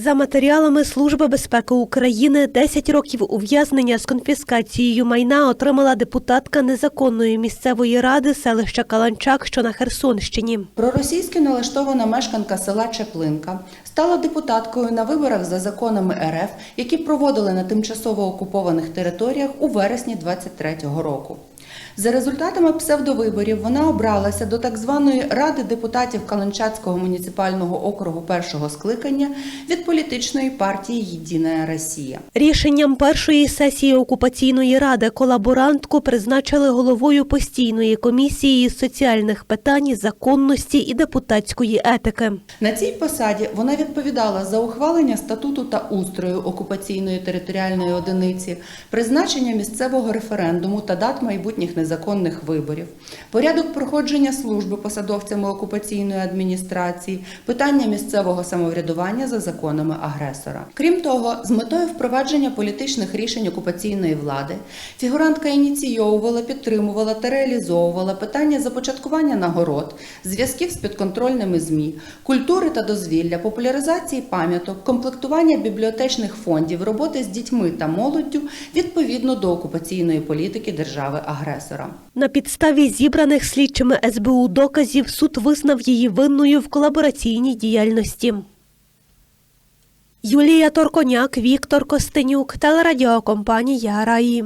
За матеріалами Служби безпеки України 10 років ув'язнення з конфіскацією майна отримала депутатка незаконної місцевої ради селища Каланчак, що на Херсонщині. Проросійськи налаштована мешканка села Чеплинка стала депутаткою на виборах за законами РФ, які проводили на тимчасово окупованих територіях у вересні 23-го року. За результатами псевдовиборів вона обралася до так званої Ради депутатів Каланчацького муніципального округу першого скликання від політичної партії Єдина Росія. Рішенням першої сесії окупаційної ради колаборантку призначили головою постійної комісії з соціальних питань, законності і депутатської етики. На цій посаді вона відповідала за ухвалення статуту та устрою окупаційної територіальної одиниці, призначення місцевого референдуму та дат майбутніх незаконних виборів, порядок проходження служби посадовцями окупаційної адміністрації, питання місцевого самоврядування за законами агресора. Крім того, з метою впровадження політичних рішень окупаційної влади, фігурантка ініційовувала, підтримувала та реалізовувала питання започаткування нагород, зв'язків з підконтрольними ЗМІ, культури та дозвілля, популяризації пам'яток, комплектування бібліотечних фондів, роботи з дітьми та молоддю відповідно до окупаційної політики держави-агресора. На підставі зібраних слідчими СБУ доказів суд визнав її винною в колабораційній діяльності. Юлія Торконяк, Віктор Костенюк, телерадіокомпанія Раї.